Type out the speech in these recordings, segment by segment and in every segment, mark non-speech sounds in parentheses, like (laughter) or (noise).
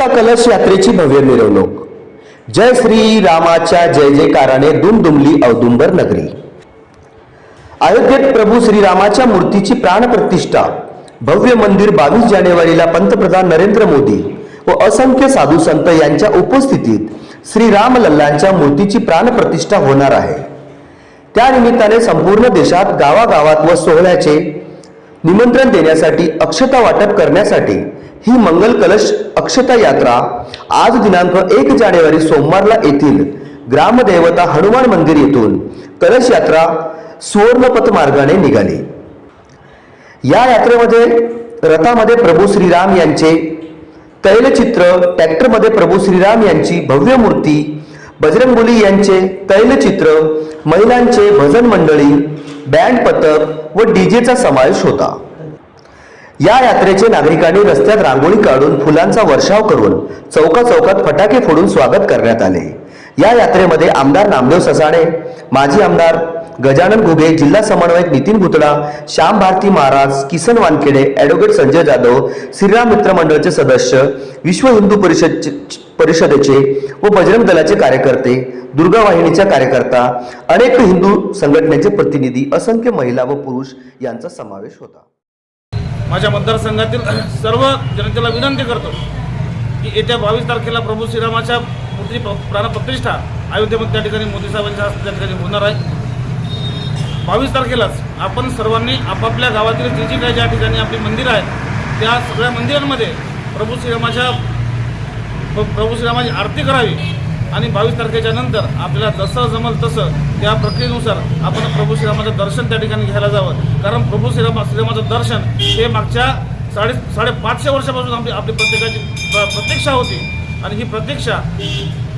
अक्षता कलश यात्रेची भव्य मिरवणूक. जय श्री रामाच्या जय जयकाराने दुमदुमली औदुंबर नगरी. अयोध्येत प्रभू श्रीरामाच्या मूर्तीची प्राणप्रतिष्ठा भव्य मंदिर बावीस जानेवारीला पंतप्रधान नरेंद्र मोदी व असंख्य साधू संत यांच्या उपस्थितीत श्रीराम लल्लांच्या मूर्तीची प्राणप्रतिष्ठा होणार आहे. त्यानिमित्ताने संपूर्ण देशात गावागावात व सोहळ्याचे निमंत्रण देण्यासाठी अक्षता वाटप करण्यासाठी ही मंगल कलश अक्षता यात्रा आज दिनांक एक जानेवारी सोमवारला येथील ग्रामदेवता हनुमान मंदिर येथून कलश यात्रा सुवर्णपथ मार्गाने निघाली. या यात्रेमध्ये रथामध्ये प्रभू श्रीराम यांचे तैलचित्र ट्रॅक्टरमध्ये प्रभू श्रीराम यांची भव्य मूर्ती बजरंगबुली यांचे तैलचित्र महिलांचे भजन मंडळी बँड पथक व डीजेचा समावेश होता. या यात्रेचे नागरिकांनी रस्त्यात रांगोळी काढून फुलांचा वर्षाव करून चौका चौकात फटाके फोडून स्वागत करण्यात आले. या यात्रेमध्ये आमदार नामदेव ससाणे माजी आमदार गजानन घुगे जिल्हा समन्वयक नितीन भुतडा श्याम भारती महाराज किसन वानखेडे ॲडव्होकेट संजय जाधव श्रीराम मित्र मंडळचे सदस्य विश्व हिंदू परिषद परिषदेचे व बजरंग दलाचे कार्यकर्ते दुर्गा वाहिनीच्या कार्यकर्ता अनेक हिंदू संघटनेचे प्रतिनिधी असंख्य महिला व पुरुष यांचा समावेश होता. माझ्या मतदारसंघातील (clears throat) सर्व जनतेला विनंती करतो की येत्या बावीस तारखेला प्रभू श्रीरामाच्या मूर्ती प्राणप्रतिष्ठा अयोध्येमध्ये त्या ठिकाणी मोदी साहेबांच्या हस्ते त्या ठिकाणी होणार आहे. बावीस तारखेलाच आपण सर्वांनी आपापल्या गावातील जे जी काही ज्या ठिकाणी आपली मंदिरं आहेत त्या सगळ्या मंदिरांमध्ये प्रभू श्रीरामाच्या प्रभू श्रीरामाची आरती करावी आणि बावीस तारखेच्या नंतर आपल्याला जसं जमल तसं त्या प्रक्रियेनुसार आपण प्रभू श्रीरामाचं दर्शन त्या ठिकाणी घ्यायला जावं. कारण प्रभू श्रीरामा श्रीरामाचं दर्शन हे मागच्या साडे साडेपाचशे वर्षापासून आपली आपली प्रत्येकाची प्र- प्रतीक्षा होती. आणि ही प्रतीक्षा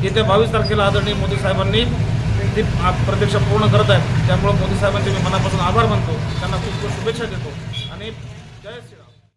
येत्या बावीस तारखेला आदरणीय मोदी साहेबांनी ती प्रतीक्षा पूर्ण करत आहेत. त्यामुळे मोदी साहेबांचे मी मनापासून आभार मानतो. त्यांना खूप खूप शुभेच्छा देतो. आणि